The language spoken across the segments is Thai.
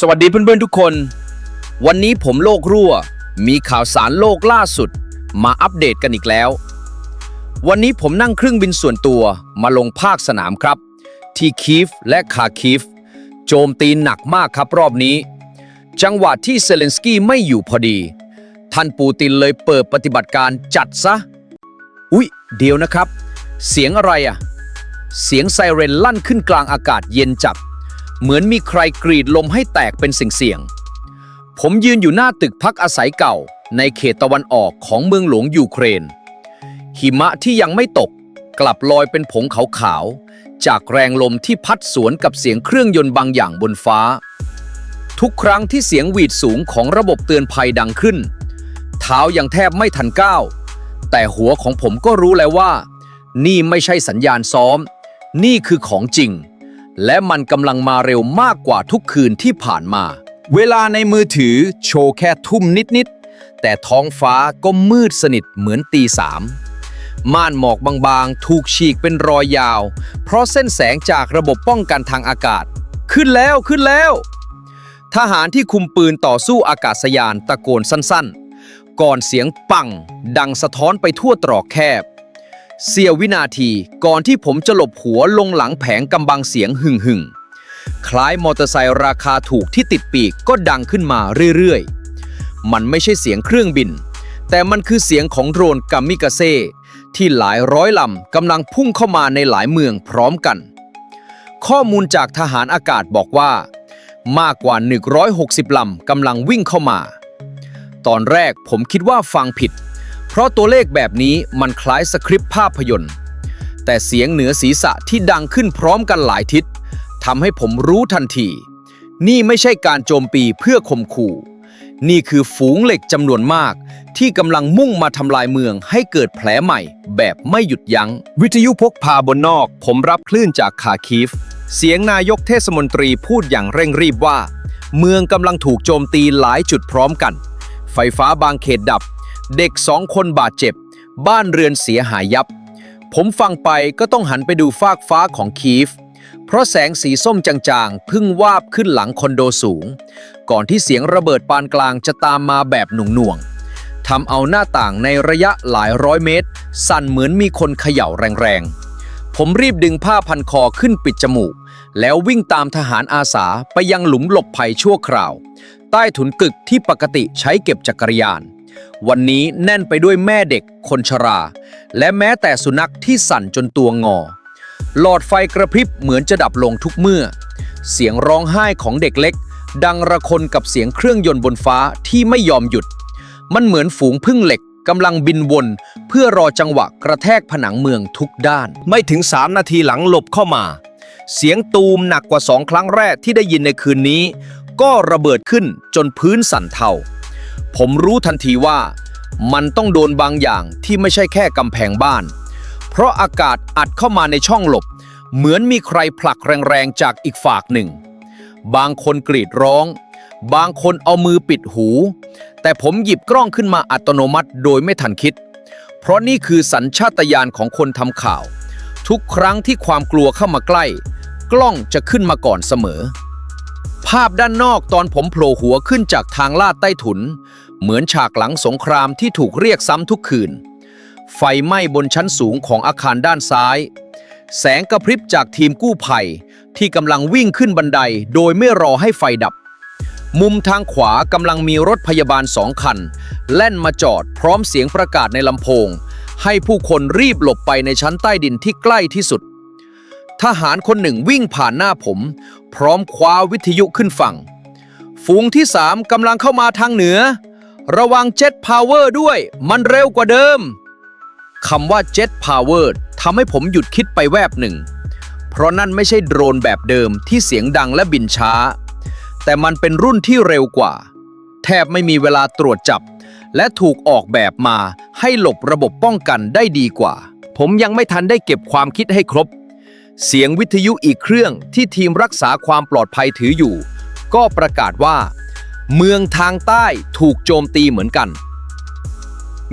สวัสดีเพื่อนๆทุกคน วันนี้ผมโลกรั่ว มีข่าวสารโลกล่าสุด มาอัปเดตกันอีกแล้ว วันนี้ผมนั่งเครื่องบินส่วนตัวมาลงภาคสนามครับ ที่คีฟและคาคีฟโจมตีหนักมากครับรอบนี้ จังหวะที่เซเลนสกี้ไม่อยู่พอดี ท่านปูตินเลยเปิดปฏิบัติการจัดซะ อุ๊ย เดี๋ยวนะครับ เสียงอะไรอะเสียงไซเรนลั่นขึ้นกลางอากาศเย็นจัด เหมือนมีใครกรีดลมให้แตกเป็นเสี่ยง ผมยืนอยู่หน้าตึกพักอาศัยเก่า ในเขตตะวันออกของเมืองหลวงยูเครน หิมะที่ยังไม่ตกกลับลอยเป็นผงขาวๆ จากแรงลมที่พัดสวนกับเสียงเครื่องยนต์บางอย่างบนฟ้า ทุกครั้งที่เสียงหวีดสูงของระบบเตือนภัยดังขึ้น เท้ายังแทบไม่ทันก้าว แต่หัวของผมก็รู้แล้วว่า นี่ไม่ใช่สัญญาณซ้อม นี่คือของจริง และมันกำลังมาเร็วมากกว่าทุกคืนที่ผ่านมา เวลาในมือถือโชว์แค่ทุ่มนิด ๆ แต่ท้องฟ้าก็มืดสนิทเหมือนตีสามม่านหมอกบางๆ ถูกฉีกเป็นรอยยาว เพราะเส้นแสงจากระบบป้องกันทางอากาศ ขึ้นแล้วขึ้นแล้ว ทหารที่คุมปืนต่อสู้อากาศยานตะโกนสั้นๆ ก่อนเสียงปัง ดังสะท้อนไปทั่วตรอกแคบ เสี้ยววินาทีก่อนที่ผมจะหลบหัวลงหลังแผงกำบังเสียงหึ่งหึ่งๆคล้ายมอเตอร์ไซค์ราคาถูกที่ติดปีกก็ดังขึ้นมาเรื่อยๆ มันไม่ใช่เสียงเครื่องบิน แต่มันคือเสียงของโดรนกัมมิกาเซ่ที่หลายร้อยลำกำลังพุ่งเข้ามาในหลายเมืองพร้อมกัน ข้อมูลจากทหารอากาศบอกว่า มากกว่า 160 ลำกำลังวิ่งเข้ามา ตอนแรกผมคิดว่าฟังผิด ราะตัวเลขแบบนี้มันคล้ายสคริปต์ภาพยนตร์ แต่เสียงเหนือศีรษะที่ดังขึ้นพร้อมกันหลายทิศทำให้ผมรู้ทันที นี่ไม่ใช่การโจมตีเพื่อข่มขู่ นี่คือฝูงเหล็กจำนวนมาก ที่กำลังมุ่งมาทำลายเมืองให้เกิดแผลใหม่ แบบไม่หยุดยัง้ง วิทยุพกพาบนนอก ผมรับคลื่นจากคาคีฟ เสียงนายกเทศมนตรีพูดอย่างเร่งรีบว่า เมืองกำลังถูกโจมตีหลายจุดพร้อมกัน ไฟฟ้าบางเขตดับ เด็กสองคนบาดเจ็บ บ้านเรือนเสียหายยับ ผมฟังไปก็ต้องหันไปดูฟากฟ้าของคีฟ เพราะแสงสีส้มจางๆ พึ่งวาบขึ้นหลังคอนโดสูง ก่อนที่เสียงระเบิดปานกลางจะตามมาแบบหน่วงๆทำเอาหน้าต่างในระยะหลายร้อยเมตร สั่นเหมือนมีคนเขย่าแรงๆ ผมรีบดึงผ้าพันคอขึ้นปิดจมูก แล้ววิ่งตามทหารอาสาไปยังหลุมหลบภัยชั่วคราว ใต้ถุนกึกที่ปกติใช้เก็บจักรยาน วันนี้แน่นไปด้วยแม่เด็กคนชรา และแม้แต่สุนัขที่สั่นจนตัวงอ หลอดไฟกระพริบเหมือนจะดับลงทุกเมื่อ เสียงร้องไห้ของเด็กเล็ก ดังระคนกับเสียงเครื่องยนต์บนฟ้าที่ไม่ยอมหยุด มันเหมือนฝูงพึ่งเหล็กกำลังบินวน เพื่อรอจังหวะกระแทกผนังเมืองทุกด้าน ไม่ถึง3นาทีหลังหลบเข้ามา เสียงตูมหนักกว่าสองครั้งแรกที่ได้ยินในคืนนี้ ก็ระเบิดขึ้นจนพื้นสั่นเทา ผมรู้ทันทีว่า มันต้องโดนบางอย่างที่ไม่ใช่แค่กำแพงบ้าน เพราะอากาศอัดเข้ามาในช่องหลบ เหมือนมีใครผลักแรงๆจากอีกฝากหนึ่ง บางคนกรีดร้อง บางคนเอามือปิดหู แต่ผมหยิบกล้องขึ้นมาอัตโนมัติโดยไม่ทันคิด เพราะนี่คือสัญชาตญาณของคนทำข่าว ทุกครั้งที่ความกลัวเข้ามาใกล้ กล้องจะขึ้นมาก่อนเสมอภาพด้านนอกตอนผมโผล่หัวขึ้นจากทางลาดใต้ถุน เหมือนฉากหลังสงครามที่ถูกเรียกซ้ำทุกคืน ไฟไหม้บนชั้นสูงของอาคารด้านซ้าย แสงกระพริบจากทีมกู้ภัย ที่กำลังวิ่งขึ้นบันไดโดยไม่รอให้ไฟดับ มุมทางขวากำลังมีรถพยาบาลสองคัน แล่นมาจอดพร้อมเสียงประกาศในลำโพง ให้ผู้คนรีบหลบไปในชั้นใต้ดินที่ใกล้ที่สุด ทหารคนหนึ่งวิ่งผ่านหน้าผม พร้อมคว้าวิทยุขึ้นฟังฝูงที่สามกำลังเข้ามาทางเหนือ ระวังเจ็ตพาวเวอร์ด้วย มันเร็วกว่าเดิมคำว่าเจ็ตพาวเวอร์ทำให้ผมหยุดคิดไปแวบหนึ่ง เพราะนั่นไม่ใช่โดรนแบบเดิมที่เสียงดังและบินช้า แต่มันเป็นรุ่นที่เร็วกว่า แทบไม่มีเวลาตรวจจับ และถูกออกแบบมาให้หลบระบบป้องกันได้ดีกว่า ผมยังไม่ทันได้เก็บความคิดให้ครบ เสียงวิทยุอีกเครื่องที่ทีมรักษาความปลอดภัยถืออยู่ ก็ประกาศว่า เมืองทางใต้ถูกโจมตีเหมือนกัน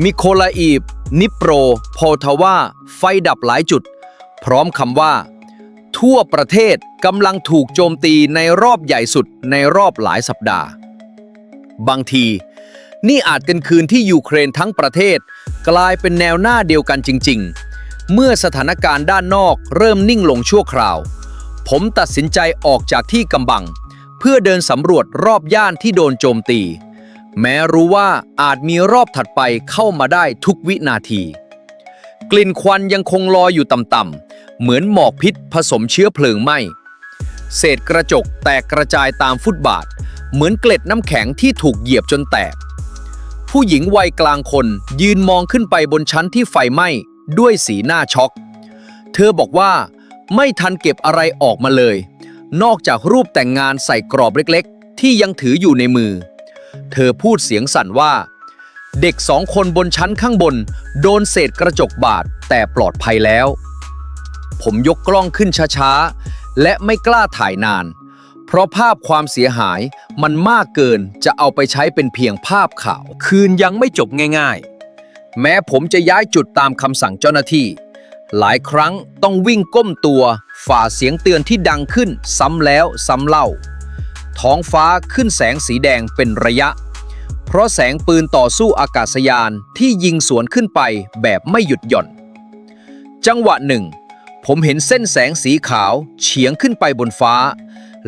มิโคลาอีฟนิโปร โพทาวาไฟดับหลายจุด พร้อมคำว่า ทั่วประเทศกำลังถูกโจมตีในรอบใหญ่สุดในรอบหลายสัปดาห์ บางที นี่อาจเป็นคืนที่ยูเครนทั้งประเทศ กลายเป็นแนวหน้าเดียวกันจริง ๆ เมื่อสถานการณ์ด้านนอกเริ่มนิ่งลงชั่วคราว ผมตัดสินใจออกจากที่กำบัง พื่อเดินสำรวจรอบย่านที่โดนโจมตี แม้รู้ว่าอาจมีรอบถัดไปเข้ามาได้ทุกวินาที กลิ่นควันยังคงลอยอยู่ต่ำๆเหมือนหมอกพิษผสมเชื้อเพลิงไหม้เศษกระจกแตกกระจายตามฟุตบาท เหมือนเกล็ดน้ำแข็งที่ถูกเหยียบจนแตก ผู้หญิงวัยกลางคนยืนมองขึ้นไปบนชั้นที่ไฟไหม้ด้วยสีหน้าช็อก เธอบอกว่าไม่ทันเก็บอะไรออกมาเลย นอกจากรูปแต่งงานใส่กรอบเล็กๆ ที่ยังถืออยู่ในมือ เธอพูดเสียงสั่นว่า เด็กสองคนบนชั้นข้างบน โดนเศษกระจกบาดแต่ปลอดภัยแล้ว ผมยกกล้องขึ้นช้าๆ และไม่กล้าถ่ายนาน เพราะภาพความเสียหายมันมากเกินจะเอาไปใช้เป็นเพียงภาพข่าว คืนยังไม่จบง่ายๆ แม้ผมจะย้ายจุดตามคำสั่งเจ้าหน้าที่ หลายครั้งต้องวิ่งก้มตัว ฝ่าเสียงเตือนที่ดังขึ้นซ้ำแล้วซ้ำเล่า ท้องฟ้าขึ้นแสงสีแดงเป็นระยะ เพราะแสงปืนต่อสู้อากาศยานที่ยิงสวนขึ้นไปแบบไม่หยุดหย่อน จังหวะหนึ่ง ผมเห็นเส้นแสงสีขาวเฉียงขึ้นไปบนฟ้า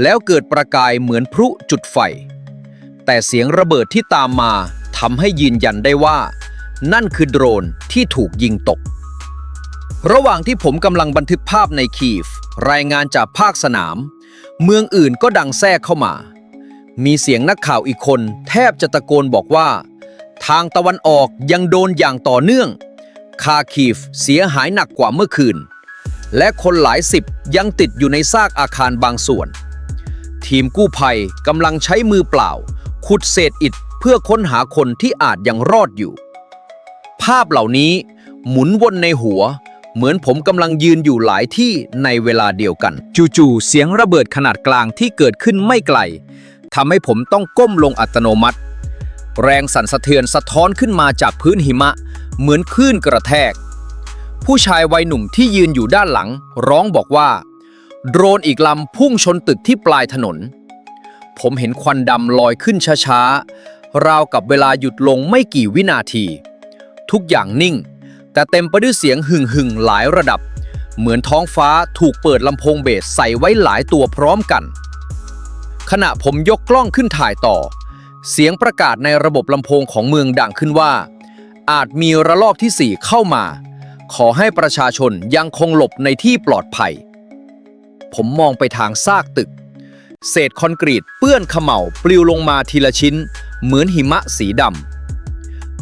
แล้วเกิดประกายเหมือนพลุจุดไฟ แต่เสียงระเบิดที่ตามมาทำให้ยืนยันได้ว่า นั่นคือโดรนที่ถูกยิงตกระหว่างที่ผมกำลังบันทึกภาพในคีฟ รายงานจากภาคสนาม เมืองอื่นก็ดังแทรกเข้ามา มีเสียงนักข่าวอีกคนแทบจะตะโกนบอกว่า ทางตะวันออกยังโดนอย่างต่อเนื่อง คาคีฟเสียหายหนักกว่าเมื่อคืน และคนหลายสิบยังติดอยู่ในซากอาคารบางส่วน ทีมกู้ภัยกำลังใช้มือเปล่า ขุดเศษอิฐเพื่อค้นหาคนที่อาจยังรอดอยู่ ภาพเหล่านี้หมุนวนในหัว เหมือนผมกำลังยืนอยู่หลายที่ในเวลาเดียวกัน จู่ๆเสียงระเบิดขนาดกลางที่เกิดขึ้นไม่ไกลทำให้ผมต้องก้มลงอัตโนมัติ แรงสั่นสะเทือนสะท้อนขึ้นมาจากพื้นหิมะ เหมือนคลื่นกระแทก ผู้ชายวัยหนุ่มที่ยืนอยู่ด้านหลัง ร้องบอกว่า โดรนอีกลำพุ่งชนตึกที่ปลายถนน ผมเห็นควันดำลอยขึ้นช้าๆราวกับเวลาหยุดลงไม่กี่วินาที ทุกอย่างนิ่ง แต่เต็มไปด้วยเสียงหึ่งหึ่งหลายระดับ เหมือนท้องฟ้าถูกเปิดลำโพงเบสใส่ไว้หลายตัวพร้อมกัน ขณะผมยกกล้องขึ้นถ่ายต่อ เสียงประกาศในระบบลำโพงของเมืองดังขึ้นว่า อาจมีระลอกที่ 4 เข้ามา ขอให้ประชาชนยังคงหลบในที่ปลอดภัย ผมมองไปทางซากตึก เศษคอนกรีตเปื้อนเขม่าปลิวลงมาทีละชิ้น เหมือนหิมะสีดำ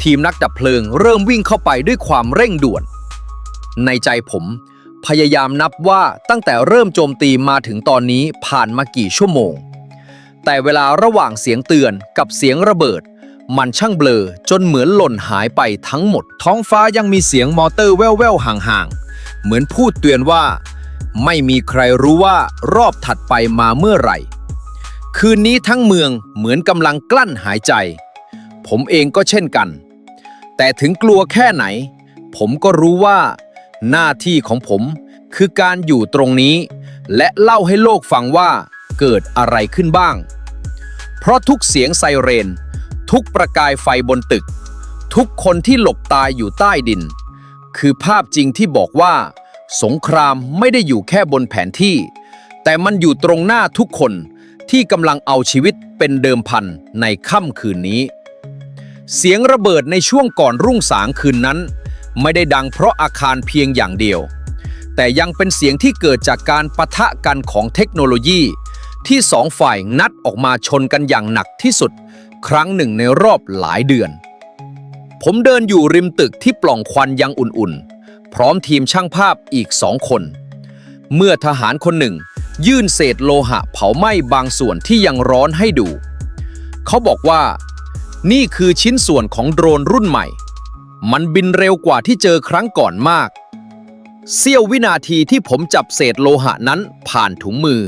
ทีมนักดับเพลิงเริ่มวิ่งเข้าไปด้วยความเร่งด่วน ในใจผม พยายามนับว่าตั้งแต่เริ่มโจมตีมาถึงตอนนี้ผ่านมากี่ชั่วโมง แต่เวลาระหว่างเสียงเตือนกับเสียงระเบิด มันช่างเบลอจนเหมือนหล่นหายไปทั้งหมด ท้องฟ้ายังมีเสียงมอเตอร์แว่วๆห่างๆ เหมือนพูดเตือนว่า ไม่มีใครรู้ว่ารอบถัดไปมาเมื่อไหร่ คืนนี้ทั้งเมืองเหมือนกำลังกลั้นหายใจ ผมเองก็เช่นกัน แต่ถึงกลัวแค่ไหน ผมก็รู้ว่า หน้าที่ของผมคือการอยู่ตรงนี้ และเล่าให้โลกฟังว่าเกิดอะไรขึ้นบ้าง เพราะทุกเสียงไซเรน ทุกประกายไฟบนตึก ทุกคนที่หลบตายอยู่ใต้ดิน คือภาพจริงที่บอกว่า สงครามไม่ได้อยู่แค่บนแผนที่ แต่มันอยู่ตรงหน้าทุกคนที่กำลังเอาชีวิตเป็นเดิมพันในค่ำคืนนี้ เสียงระเบิดในช่วงก่อนรุ่งสางคืนนั้น ไม่ได้ดังเพราะอาคารเพียงอย่างเดียว แต่ยังเป็นเสียงที่เกิดจากการปะทะกันของเทคโนโลยี ที่สองฝ่ายนัดออกมาชนกันอย่างหนักที่สุด ครั้งหนึ่งในรอบหลายเดือน ผมเดินอยู่ริมตึกที่ปล่องควันยังอุ่นๆ พร้อมทีมช่างภาพอีกสองคน เมื่อทหารคนหนึ่ง ยื่นเศษโลหะเผาไหม้บางส่วนที่ยังร้อนให้ดู เขาบอกว่า นี่คือชิ้นส่วนของโดรนรุ่นใหม่ มันบินเร็วกว่าที่เจอครั้งก่อนมาก เสี้ยววินาทีที่ผมจับเศษโลหะนั้นผ่านถุงมือ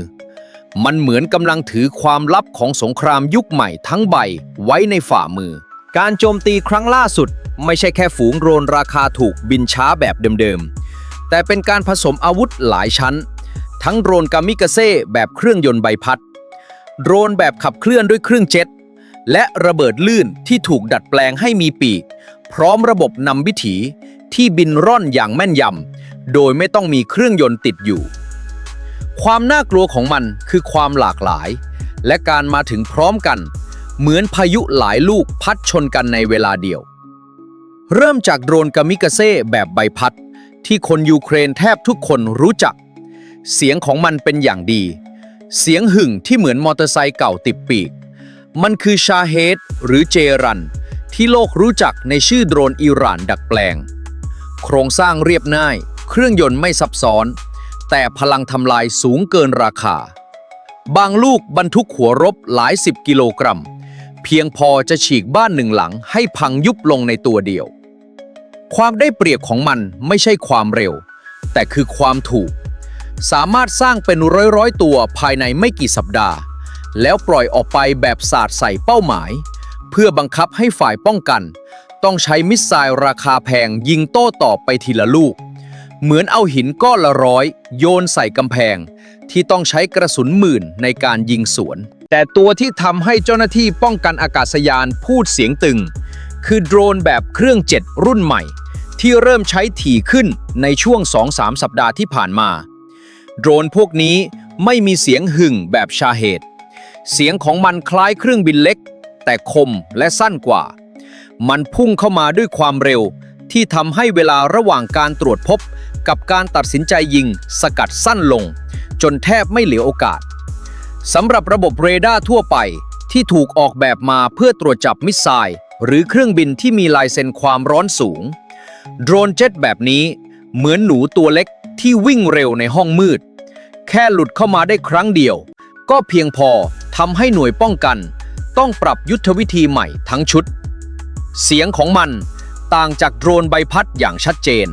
มันเหมือนกำลังถือความลับของสงครามยุคใหม่ทั้งใบไว้ในฝ่ามือ การโจมตีครั้งล่าสุด ไม่ใช่แค่ฝูงโดรนราคาถูกบินช้าแบบเดิมๆ แต่เป็นการผสมอาวุธหลายชั้น ทั้งโดรนกามิกาเซ่แบบเครื่องยนต์ใบพัด โดรนแบบขับเคลื่อนด้วยเครื่องเจ็ต และระเบิดลื่นที่ถูกดัดแปลงให้มีปีก พร้อมระบบนำวิถีที่บินร่อนอย่างแม่นยำโดยไม่ต้องมีเครื่องยนต์ติดอยู่ ความน่ากลัวของมันคือความหลากหลาย และการมาถึงพร้อมกัน เหมือนพายุหลายลูกพัดชนกันในเวลาเดียว เริ่มจากโดรนกามิกาเซ่แบบใบพัด ที่คนยูเครนแทบทุกคนรู้จัก เสียงของมันเป็นอย่างดี เสียงหึ่งที่เหมือนมอเตอร์ไซค์เก่าติดปีก มันคือชาเฮดหรือเจรัน ที่โลกรู้จักในชื่อโดรนอิหร่านดัดแปลง โครงสร้างเรียบง่าย เครื่องยนต์ไม่ซับซ้อน แต่พลังทำลายสูงเกินราคา บางลูกบรรทุกหัวรบหลายสิบกิโลกรัม เพียงพอจะฉีกบ้านหนึ่งหลังให้พังยุบลงในตัวเดียว ความได้เปรียบของมันไม่ใช่ความเร็ว แต่คือความถูก สามารถสร้างเป็นร้อยๆตัวภายในไม่กี่สัปดาห์ แล้วปล่อยออกไปแบบสาดใส่เป้าหมาย เพื่อบังคับให้ฝ่ายป้องกัน ต้องใช้มิสไซล์ราคาแพงยิงโต้ตอบไปทีละลูก เหมือนเอาหินก้อนละร้อย โยนใส่กำแพง ที่ต้องใช้กระสุนหมื่นในการยิงสวน แต่ตัวที่ทำให้เจ้าหน้าที่ป้องกันอากาศยานพูดเสียงตึง คือโดรนแบบเครื่องเจ็ตรุ่นใหม่ ที่เริ่มใช้ถี่ขึ้นในช่วง 2-3 สัปดาห์ที่ผ่านมา โดรนพวกนี้ไม่มีเสียงหึ่งแบบชาเหตุ เสียงของมันคล้ายเครื่องบินเล็ก แต่คมและสั้นกว่า มันพุ่งเข้ามาด้วยความเร็ว ที่ทำให้เวลาระหว่างการตรวจพบ กับการตัดสินใจยิง สกัดสั้นลง จนแทบไม่เหลือโอกาสสำหรับระบบเรดาร์ทั่วไปที่ถูกออกแบบมาเพื่อตรวจจับมิสไซล์หรือเครื่องบินที่มีลายเซ็นความร้อนสูง โดรนเจ็ตแบบนี้ เหมือนหนูตัวเล็กที่วิ่งเร็วในห้องมืด แค่หลุดเข้ามาได้ครั้งเดียว ก็เพียงพอทำให้หน่วยป้องกัน ต้องปรับยุทธวิธีใหม่ทั้งชุด เสียงของมันต่างจากโดรนใบพัดอย่างชัดเจน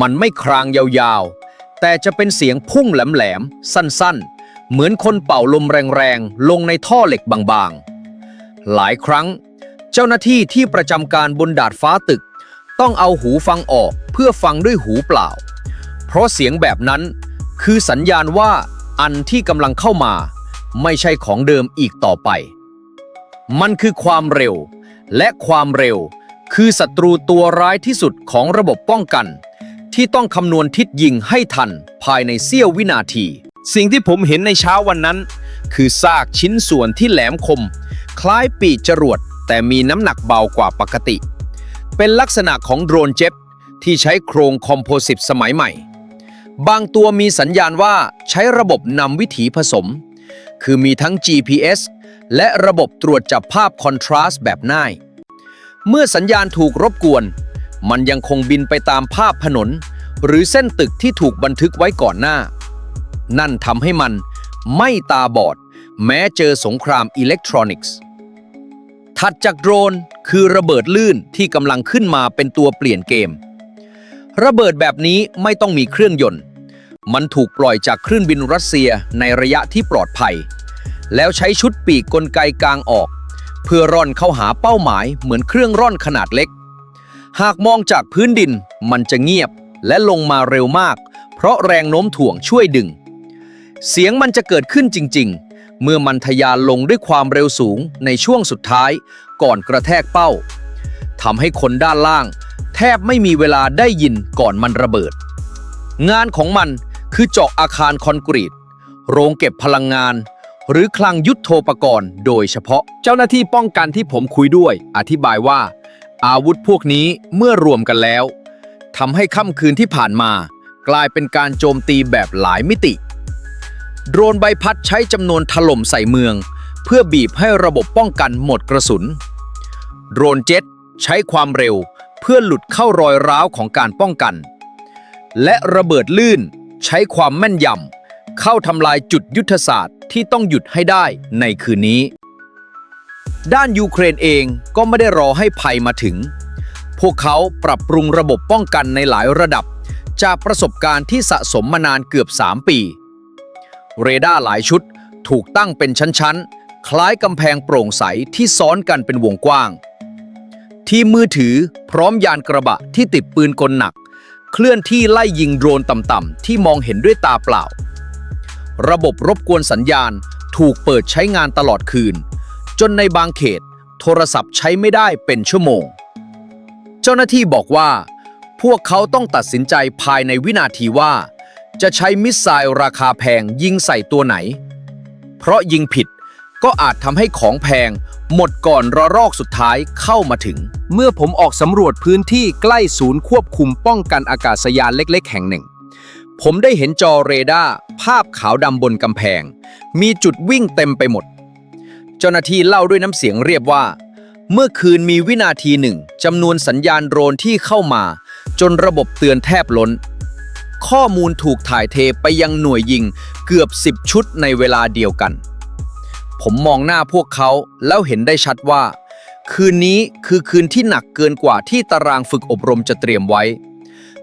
มันไม่ครางยาวๆ แต่จะเป็นเสียงพุ่งแหลมๆ สั้นๆ เหมือนคนเป่าลมแรงๆ ลงในท่อเหล็กบางๆ หลายครั้ง เจ้าหน้าที่ที่ประจำการบนดาดฟ้าตึก ต้องเอาหูฟังออกเพื่อฟังด้วยหูเปล่า เพราะเสียงแบบนั้นคือสัญญาณว่า อันที่กำลังเข้ามา ไม่ใช่ของเดิมอีกต่อไป มันคือความเร็ว และความเร็วคือศัตรูตัวร้ายที่สุดของระบบป้องกัน ที่ต้องคำนวณทิศยิงให้ทันภายในเสี้ยววินาที สิ่งที่ผมเห็นในเช้าวันนั้น คือซากชิ้นส่วนที่แหลมคม คล้ายปีกจรวด แต่มีน้ำหนักเบากว่าปกติ เป็นลักษณะของโดรนเจ็ตที่ใช้โครงคอมโพสิตสมัยใหม่ บางตัวมีสัญญาณว่าใช้ระบบนำวิถีผสม คือมีทั้ง GPS และระบบตรวจจับภาพคอนทราสต์แบบง่าย เมื่อสัญญาณถูกรบกวน มันยังคงบินไปตามภาพถนน หรือเส้นตึกที่ถูกบันทึกไว้ก่อนหน้า นั่นทำให้มันไม่ตาบอด แม้เจอสงครามอิเล็กทรอนิกส์ ถัดจากโดรนคือระเบิดลื่นที่กำลังขึ้นมาเป็นตัวเปลี่ยนเกม ระเบิดแบบนี้ไม่ต้องมีเครื่องยนต์ มันถูกปล่อยจากเครื่องบินรัสเซียในระยะที่ปลอดภัย แล้วใช้ชุดปีกกลไกกลางออก เพื่อร่อนเข้าหาเป้าหมายเหมือนเครื่องร่อนขนาดเล็ก หากมองจากพื้นดินมันจะเงียบและลงมาเร็วมาก เพราะแรงโน้มถ่วงช่วยดึง เสียงมันจะเกิดขึ้นจริง ๆ เมื่อมันทะยานลงด้วยความเร็วสูงในช่วงสุดท้าย ก่อนกระแทกเป้าทำให้คนด้านล่าง แทบไม่มีเวลาได้ยินก่อนมันระเบิด งานของมัน คือเจาะอาคารคอนกรีต โรงเก็บพลังงาน หรือคลังยุทโธปกรณ์ โดยเฉพาะเจ้าหน้าที่ป้องกันที่ผมคุยด้วย อธิบายว่า อาวุธพวกนี้เมื่อรวมกันแล้วทำให้ค่ำคืนที่ผ่านมา กลายเป็นการโจมตีแบบหลายมิติ โดรนใบพัดใช้จำนวนถล่มใส่เมือง เพื่อบีบให้ระบบป้องกันหมดกระสุน โดรนเจ็ตใช้ความเร็วเพื่อหลุดเข้ารอยร้าวของการป้องกัน และระเบิดลื่น ใช้ความแม่นยำเข้าทำลายจุดยุทธศาสตร์ที่ต้องหยุดให้ได้ในคืนนี้ ด้านยูเครนเองก็ไม่ได้รอให้ภัยมาถึง พวกเขาปรับปรุงระบบป้องกันในหลายระดับ จากประสบการณ์ที่สะสมมานานเกือบ 3 ปี เรดาร์หลายชุดถูกตั้งเป็นชั้น ๆ คล้ายกำแพงโปร่งใสที่ซ้อนกันเป็นวงกว้าง ทีมมือถือพร้อมยานกระบะที่ติดปืนกลหนัก เคลื่อนที่ไล่ยิงโดรนต่ำๆที่มองเห็นด้วยตาเปล่า ระบบรบกวนสัญญาณถูกเปิดใช้งานตลอดคืน จนในบางเขต โทรศัพท์ใช้ไม่ได้เป็นชั่วโมง เจ้าหน้าที่บอกว่า พวกเขาต้องตัดสินใจภายในวินาทีว่า จะใช้มิสไซล์ราคาแพงยิงใส่ตัวไหน เพราะยิงผิด ก็อาจทำให้ของแพง หมดก่อนระลอกสุดท้ายเข้ามาถึง เมื่อผมออกสำรวจพื้นที่ใกล้ศูนย์ควบคุมป้องกันอากาศยานเล็ก ๆ แห่งหนึ่ง ผมได้เห็นจอเรดาร์ภาพขาวดำบนกำแพง มีจุดวิ่งเต็มไปหมด เจ้าหน้าที่เล่าด้วยน้ำเสียงเรียบว่า เมื่อคืนมีวินาทีหนึ่งจำนวนสัญญาณโดรนที่เข้ามา จนระบบเตือนแทบล้น ข้อมูลถูกถ่ายเทไปยังหน่วยยิงเกือบ 10 ชุดในเวลาเดียวกัน ผมมองหน้าพวกเขาแล้วเห็นได้ชัดว่า คืนนี้คือคืนที่หนักเกินกว่าที่ตารางฝึกอบรมจะเตรียมไว้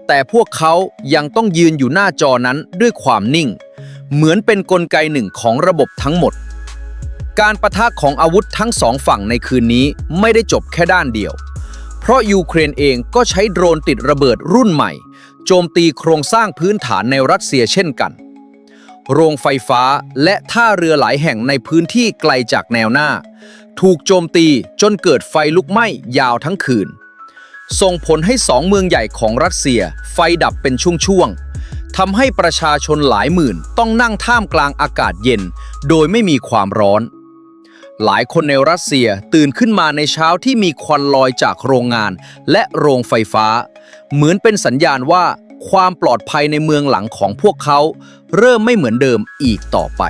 แต่พวกเขายังต้องยืนอยู่หน้าจอนั้นด้วยความนิ่ง เหมือนเป็นนกลไกหนึ่งของระบบทั้งหมด การประทะของอาวุธทั้งสองฝั่งในคืนนี้ไม่ได้จบแค่ด้านเดียว เพราะยูเครนเองก็ใช้โดรนติดระเบิดรุ่นใหม่ โจมตีโครงสร้างพื้นฐานในรัสเซียเช่นกัน โรงไฟฟ้า และท่าเรือหลายแห่งในพื้นที่ไกลจากแนวหน้า ถูกโจมตีจนเกิดไฟลุกไหม้ยาวทั้งคืน ส่งผลให้สองเมืองใหญ่ของรัสเซีย ไฟดับเป็นช่วงๆทำให้ประชาชนหลายหมื่นต้องนั่งท่ามกลางอากาศเย็น โดยไม่มีความร้อน หลายคนในรัสเซียตื่นขึ้นมาในเช้าที่มีควันลอยจากโรงงานและโรงไฟฟ้า เหมือนเป็นสัญญาณว่าความปลอดภัยในเมืองหลังของพวกเขา เริ่มไม่เหมือนเดิมอีกต่อไป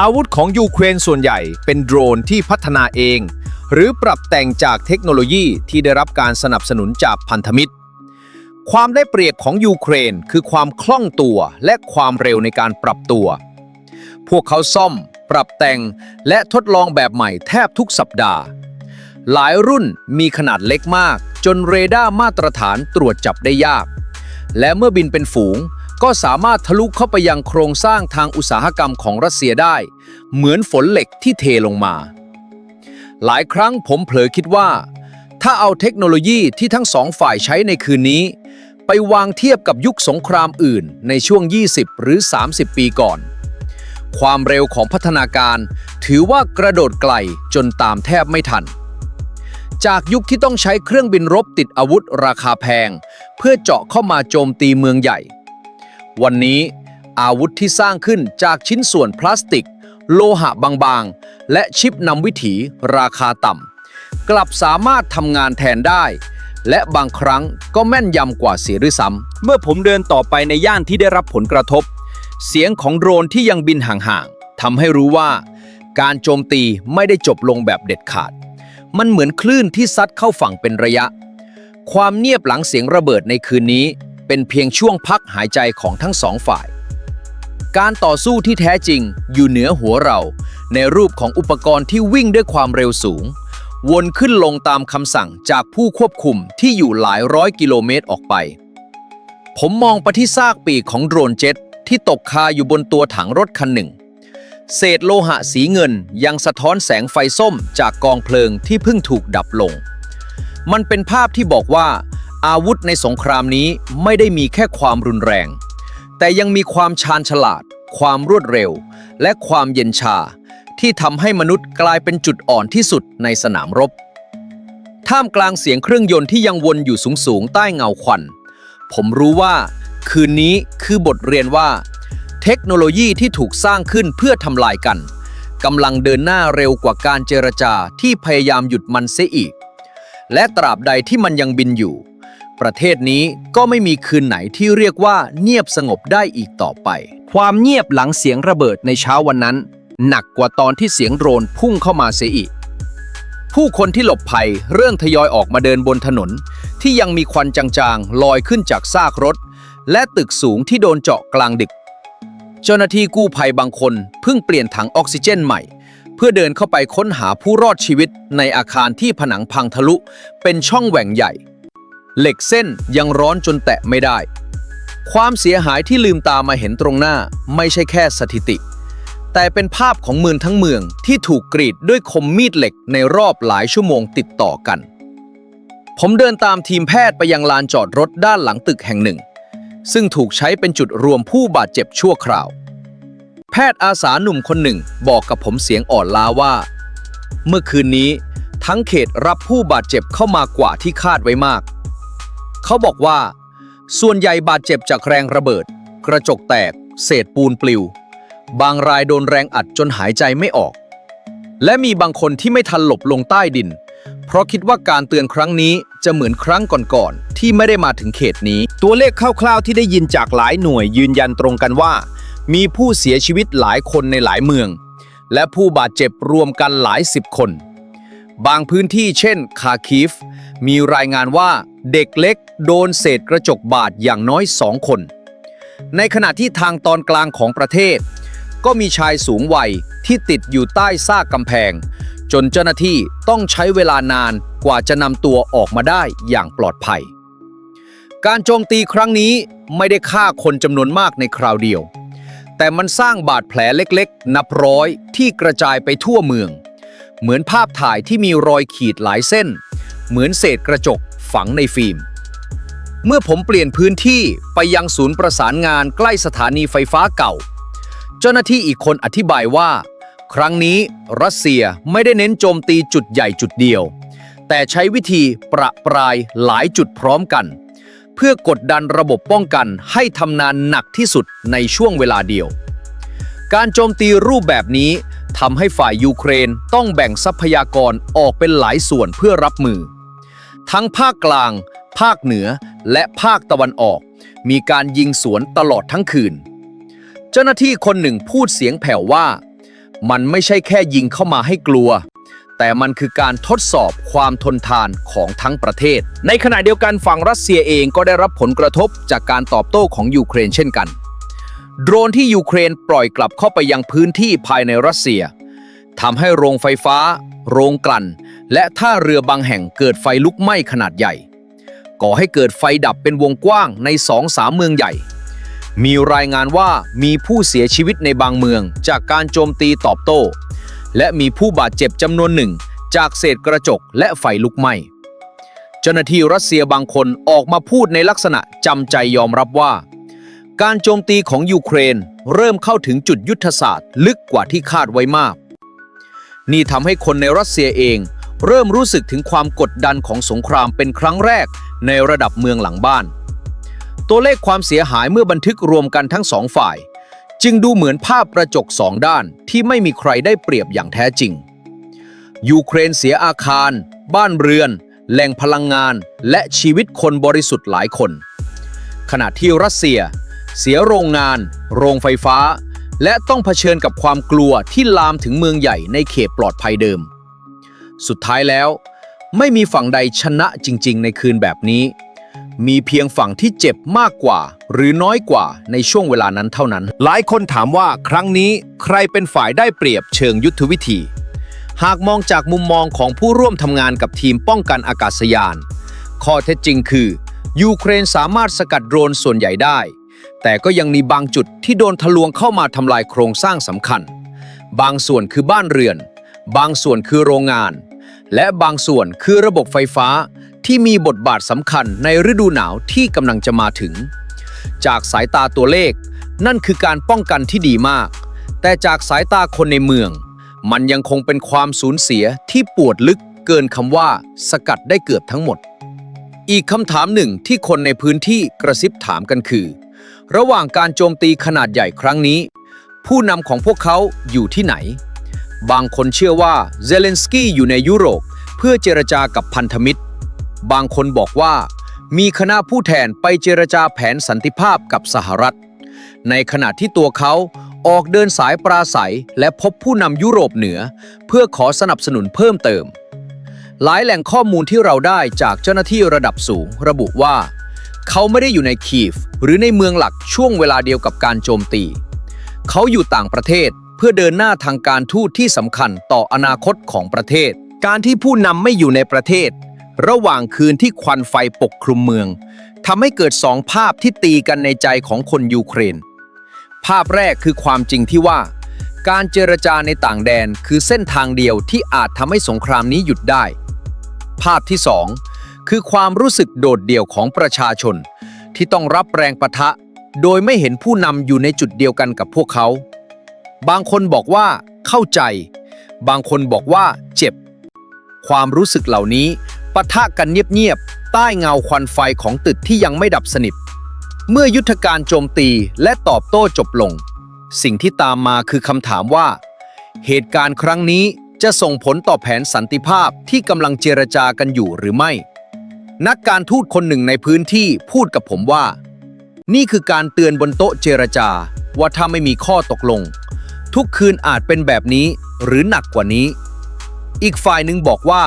อาวุธของยูเครนส่วนใหญ่เป็นโดรนที่พัฒนาเอง หรือปรับแต่งจากเทคโนโลยีที่ได้รับการสนับสนุนจากพันธมิตร ความได้เปรียบของยูเครนคือความคล่องตัวและความเร็วในการปรับตัว พวกเขาซ่อม ปรับแต่งและทดลองแบบใหม่แทบทุกสัปดาห์หลายรุ่นมีขนาดเล็กมาก จนเรดาร์มาตรฐานตรวจจับได้ยาก และเมื่อบินเป็นฝูง ก็สามารถทะลุเข้าไปยังโครงสร้างทางอุตสาหกรรมของรัสเซียได้ เหมือนฝนเหล็กที่เทลงมา หลายครั้งผมเผลอคิดว่า ถ้าเอาเทคโนโลยีที่ทั้งสองฝ่ายใช้ในคืนนี้ ไปวางเทียบกับยุคสงครามอื่นในช่วง 20 หรือ 30 ปีก่อน ความเร็วของพัฒนาการ ถือว่ากระโดดไกลจนตามแทบไม่ทันจากยุคที่ต้องใช้เครื่องบินรบติดอาวุธราคาแพง เพื่อเจาะเข้ามาโจมตีเมืองใหญ่ วันนี้อาวุธที่สร้างขึ้นจากชิ้นส่วนพลาสติก โลหะบางๆ และชิปนำวิถีราคาต่ำ กลับสามารถทำงานแทนได้ และบางครั้งก็แม่นยำกว่าเสียด้วยซ้ำ เมื่อผมเดินต่อไปในย่านที่ได้รับผลกระทบ เสียงของโดรนที่ยังบินห่างๆทำให้รู้ว่า การโจมตีไม่ได้จบลงแบบเด็ดขาด มันเหมือนคลื่นที่ซัดเข้าฝั่งเป็นระยะ ความเงียบหลังเสียงระเบิดในคืนนี้ เป็นเพียงช่วงพักหายใจของทั้งสองฝ่าย การต่อสู้ที่แท้จริงอยู่เหนือหัวเรา ในรูปของอุปกรณ์ที่วิ่งด้วยความเร็วสูง วนขึ้นลงตามคำสั่งจากผู้ควบคุมที่อยู่หลายร้อยกิโลเมตรออกไป ผมมองไปที่ซากปีกของโดรนเจ็ตที่ตกคาอยู่บนตัวถังรถคันหนึ่ง เศษโลหะสีเงินยังสะท้อนแสงไฟส้มจากกองเพลิงที่เพิ่งถูกดับลง มันเป็นภาพที่บอกว่า อาวุธในสงครามนี้ไม่ได้มีแค่ความรุนแรง แต่ยังมีความชาญฉลาด ความรวดเร็ว และความเย็นชา ที่ทำให้มนุษย์กลายเป็นจุดอ่อนที่สุดในสนามรบ ท่ามกลางเสียงเครื่องยนต์ที่ยังวนอยู่สูงๆ ใต้เงาควัน ผมรู้ว่า คืนนี้คือบทเรียนว่า เทคโนโลยีที่ถูกสร้างขึ้นเพื่อทำลายกันกำลังเดินหน้าเร็วกว่าการเจรจาที่พยายามหยุดมันเสียอีก และตราบใดที่มันยังบินอยู่ ประเทศนี้ก็ไม่มีคืนไหนที่เรียกว่าเงียบสงบได้อีกต่อไป ความเงียบหลังเสียงระเบิดในเช้าวันนั้น หนักกว่าตอนที่เสียงโดรนพุ่งเข้ามาเสียอีก ผู้คนที่หลบภัยเริ่มทยอยออกมาเดินบนถนน ที่ยังมีควันจางๆ ลอยขึ้นจากซากรถ และตึกสูงที่โดนเจาะกลางดึก เจ้าหน้าที่กู้ภัยบางคนเพิ่งเปลี่ยนถังออกซิเจนใหม่เพื่อเดินเข้าไปค้นหาผู้รอดชีวิตในอาคารที่ผนังพังทะลุ เป็นช่องแหว่งใหญ่ เหล็กเส้นยังร้อนจนแตะไม่ได้ ความเสียหายที่ลืมตามาเห็นตรงหน้าไม่ใช่แค่สถิติ แต่เป็นภาพของเมืองทั้งเมืองที่ถูกกรีดด้วยคมมีดเหล็กในรอบหลายชั่วโมงติดต่อกัน ผมเดินตามทีมแพทย์ไปยังลานจอดรถด้านหลังตึกแห่งหนึ่ง ซึ่งถูกใช้เป็นจุดรวมผู้บาดเจ็บชั่วคราว แพทย์อาสาหนุ่มคนหนึ่งบอกกับผมเสียงอ่อนล้าว่า เมื่อคืนนี้ทั้งเขตรับผู้บาดเจ็บเข้ามากว่าที่คาดไว้มาก เขาบอกว่า ส่วนใหญ่บาดเจ็บจากแรงระเบิด กระจกแตก เศษปูนปลิว บางรายโดนแรงอัดจนหายใจไม่ออก และมีบางคนที่ไม่ทันหลบลงใต้ดิน เพราะคิดว่าการเตือนครั้งนี้จะเหมือนครั้งก่อนๆที่ไม่ได้มาถึงเขตนี้ ตัวเลขคร่าวๆที่ได้ยินจากหลายหน่วยยืนยันตรงกันว่า มีผู้เสียชีวิตหลายคนในหลายเมือง และผู้บาดเจ็บรวมกันหลายสิบคน บางพื้นที่เช่นคาคีฟ มีรายงานว่าเด็กเล็กโดนเศษกระจกบาดอย่างน้อยสองคน ในขณะที่ทางตอนกลางของประเทศ ก็มีชายสูงวัยที่ติดอยู่ใต้ซากกำแพง จนเจ้าหน้าที่ต้องใช้เวลานานกว่าจะนำตัวออกมาได้อย่างปลอดภัย การโจมตีครั้งนี้ไม่ได้ฆ่าคนจำนวนมากในคราวเดียว แต่มันสร้างบาดแผลเล็กๆ นับร้อยที่กระจายไปทั่วเมือง เหมือนภาพถ่ายที่มีรอยขีดหลายเส้น เหมือนเศษกระจกฝังในฟิล์ม เมื่อผมเปลี่ยนพื้นที่ไปยังศูนย์ประสานงานใกล้สถานีไฟฟ้าเก่า เจ้าหน้าที่อีกคนอธิบายว่า ครั้งนี้รัสเซียไม่ได้เน้นโจมตีจุดใหญ่จุดเดียว แต่ใช้วิธีประปรายหลายจุดพร้อมกัน เพื่อกดดันระบบป้องกันให้ทำนานหนักที่สุดในช่วงเวลาเดียว การโจมตีรูปแบบนี้ ทำให้ฝ่ายยูเครนต้องแบ่งทรัพยากรออกเป็นหลายส่วนเพื่อรับมือ ทั้งภาคกลาง ภาคเหนือ และภาคตะวันออก มีการยิงสวนตลอดทั้งคืน เจ้าหน้าที่คนหนึ่งพูดเสียงแผ่วว่า มันไม่ใช่แค่ยิงเข้ามาให้กลัวแต่มันคือการทดสอบความทนทานของทั้งประเทศ ในขณะเดียวกันฝั่งรัสเซียเองก็ได้รับผลกระทบจากการตอบโต้ของยูเครนเช่นกัน โดรนที่ยูเครนปล่อยกลับเข้าไปยังพื้นที่ภายในรัสเซียทำให้โรงไฟฟ้า โรงกลั่น และท่าเรือบางแห่งเกิดไฟลุกไหม้ขนาดใหญ่ ก่อให้เกิดไฟดับเป็นวงกว้างในสองสามเมืองใหญ่ มีรายงานว่ามีผู้เสียชีวิตในบางเมืองจากการโจมตีตอบโต้ และมีผู้บาดเจ็บจำนวนหนึ่ง จากเศษกระจกและไฟลุกไหม้เจ้าหน้าที่รัสเซียบางคนออกมาพูดในลักษณะจำใจยอมรับว่า การโจมตีของยูเครนเริ่มเข้าถึงจุดยุทธศาสตร์ ลึกกว่าที่คาดไว้มาก นี่ทำให้คนในรัสเซียเอง เริ่มรู้สึกถึงความกดดันของสงครามเป็นครั้งแรกในระดับเมืองหลังบ้าน ตัวเลขความเสียหายเมื่อบันทึกรวมกันทั้งสองฝ่าย จึงดูเหมือนภาพประจกสองด้านที่ไม่มีใครได้เปรียบอย่างแท้จริง ยูเครนเสียอาคาร บ้านเรือน แหล่งพลังงาน และชีวิตคนบริสุทธิ์หลายคน ขณะที่รัสเซีย เสียโรงงาน โรงไฟฟ้า และต้องเผชิญกับความกลัวที่ลามถึงเมืองใหญ่ในเขตปลอดภัยเดิม สุดท้ายแล้ว ไม่มีฝั่งใดชนะจริง ๆ ในคืนแบบนี้ มีเพียงฝั่งที่เจ็บมากกว่า หรือน้อยกว่าในช่วงเวลานั้นเท่านั้น หลายคนถามว่าครั้งนี้ใครเป็นฝ่ายได้เปรียบเชิงยุทธวิธี หากมองจากมุมมองของผู้ร่วมทำงานกับทีมป้องกันอากาศยาน ข้อเท็จจริงคือยูเครนสามารถสกัดโดรนส่วนใหญ่ได้ แต่ก็ยังมีบางจุดที่โดนทะลวงเข้ามาทำลายโครงสร้างสำคัญ บางส่วนคือบ้านเรือน บางส่วนคือโรงงาน และบางส่วนคือระบบไฟฟ้าที่มีบทบาทสำคัญในฤดูหนาวที่กำลังจะมาถึง จากสายตาตัวเลข นั่นคือการป้องกันที่ดีมาก แต่จากสายตาคนในเมือง มันยังคงเป็นความสูญเสียที่ปวดลึกเกินคำว่า สกัดได้เกือบทั้งหมด อีกคำถามหนึ่งที่คนในพื้นที่กระซิบถามกันคือ ระหว่างการโจมตีขนาดใหญ่ครั้งนี้ ผู้นำของพวกเขาอยู่ที่ไหน บางคนเชื่อว่าเซเลนสกี้อยู่ในยุโรป เพื่อเจรจากับพันธมิตร บางคนบอกว่า มีคณะผู้แทนไปเจรจาแผนสันติภาพกับสหรัฐ ในขณะที่ตัวเขาออกเดินสายปราศัยและพบผู้นำยุโรปเหนือ เพื่อขอสนับสนุนเพิ่มเติม หลายแหล่งข้อมูลที่เราได้จากเจ้าหน้าที่ระดับสูง ระบุว่า เขาไม่ได้อยู่ในคีฟหรือในเมืองหลักช่วงเวลาเดียวกับการโจมตี เขาอยู่ต่างประเทศเพื่อเดินหน้าทางการทูตที่สำคัญต่ออนาคตของประเทศ การที่ผู้นำไม่อยู่ในประเทศ ระหว่างคืนที่ควันไฟปกคลุมเมืองทำให้เกิดสองภาพที่ตีกันในใจของคนยูเครน ภาพแรกคือความจริงที่ว่า การเจรจาในต่างแดนคือเส้นทางเดียวที่อาจทำให้สงครามนี้หยุดได้ ภาพที่สอง คือความรู้สึกโดดเดี่ยวของประชาชน ที่ต้องรับแรงปะทะ โดยไม่เห็นผู้นำอยู่ในจุดเดียวกันกับพวกเขา บางคนบอกว่าเข้าใจ บางคนบอกว่าเจ็บ ความรู้สึกเหล่านี้ปะทะกันเงียบๆใต้เงาควันไฟของตึกที่ยังไม่ดับสนิท เมื่อยุทธการโจมตีและตอบโต้จบลง สิ่งที่ตามมาคือคำถามว่า เหตุการณ์ครั้งนี้จะส่งผลต่อแผนสันติภาพที่กำลังเจรจากันอยู่หรือไม่ นักการทูตคนหนึ่งในพื้นที่พูดกับผมว่า นี่คือการเตือนบนโต๊ะเจรจาว่าถ้าไม่มีข้อตกลง ทุกคืนอาจเป็นแบบนี้หรือหนักกว่านี้ อีกฝ่ายหนึ่งบอกว่า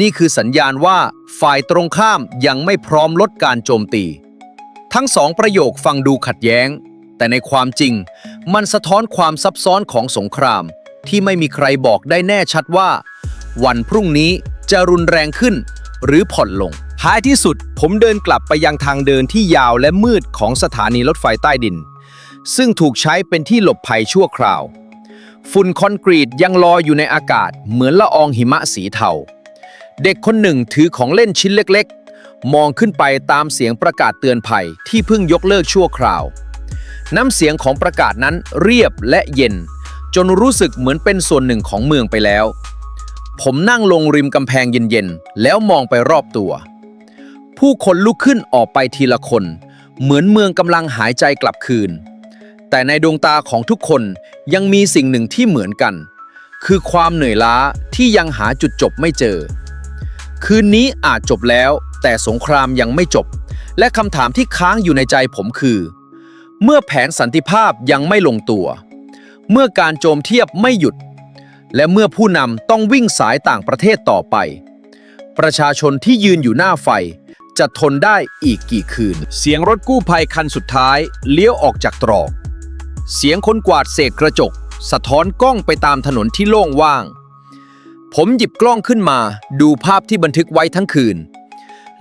นี่คือสัญญาณว่าฝ่ายตรงข้ามยังไม่พร้อมลดการโจมตี ทั้งสองประโยคฟังดูขัดแย้ง แต่ในความจริง มันสะท้อนความซับซ้อนของสงคราม ที่ไม่มีใครบอกได้แน่ชัดว่า วันพรุ่งนี้จะรุนแรงขึ้นหรือผ่อนลง ท้ายที่สุดผมเดินกลับไปยังทางเดินที่ยาวและมืดของสถานีรถไฟใต้ดิน ซึ่งถูกใช้เป็นที่หลบภัยชั่วคราว ฝุ่นคอนกรีตยังลอยอยู่ในอากาศเหมือนละอองหิมะสีเทา เด็กคนหนึ่งถือของเล่นชิ้นเล็กๆ มองขึ้นไปตามเสียงประกาศเตือนภัยที่เพิ่งยกเลิกชั่วคราว น้ำเสียงของประกาศนั้นเรียบและเย็น จนรู้สึกเหมือนเป็นส่วนหนึ่งของเมืองไปแล้ว ผมนั่งลงริมกำแพงเย็นๆ แล้วมองไปรอบตัว ผู้คนลุกขึ้นออกไปทีละคน เหมือนเมืองกำลังหายใจกลับคืน แต่ในดวงตาของทุกคนยังมีสิ่งหนึ่งที่เหมือนกัน คือความเหนื่อยล้าที่ยังหาจุดจบไม่เจอ คืนนี้อาจจบแล้ว แต่สงครามยังไม่จบ และคำถามที่ค้างอยู่ในใจผมคือ เมื่อแผนสันติภาพยังไม่ลงตัว เมื่อการโจมเทียบไม่หยุด และเมื่อผู้นำต้องวิ่งสายต่างประเทศต่อไปประชาชนที่ยืนอยู่หน้าไฟ จะทนได้อีกกี่คืน เสียงรถกู้ภัยคันสุดท้าย เลี้ยวออกจากตรอก เสียงคนกวาดเศษกระจก สะท้อนกล้องไปตามถนนที่โล่งว่าง ผมหยิบกล้องขึ้นมา ดูภาพที่บันทึกไว้ทั้งคืน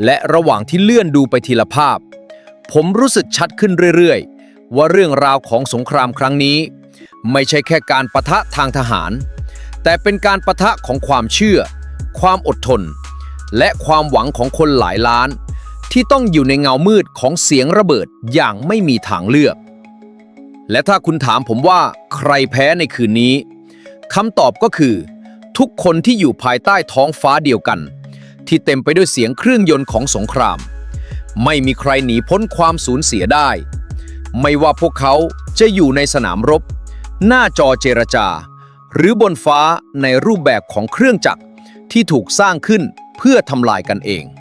และระหว่างที่เลื่อนดูไปทีละภาพ ผมรู้สึกชัดขึ้นเรื่อยๆ ว่าเรื่องราวของสงครามครั้งนี้ ไม่ใช่แค่การประทะทางทหาร แต่เป็นการประทะของความเชื่อ ความอดทน และความหวังของคนหลายล้าน ที่ต้องอยู่ในเงามืดของเสียงระเบิดอย่างไม่มีทางเลือก และถ้าคุณถามผมว่าใครแพ้ในคืนนี้คำตอบก็คือ ทุกคนที่อยู่ภายใต้ท้องฟ้าเดียวกัน ที่เต็มไปด้วยเสียงเครื่องยนต์ของสงคราม ไม่มีใครหนีพ้นความสูญเสียได้ ไม่ว่าพวกเขาจะอยู่ในสนามรบ หน้าจอเจรจา หรือบนฟ้าในรูปแบบของเครื่องจักรที่ถูกสร้างขึ้น เพื่อทำลายกันเอง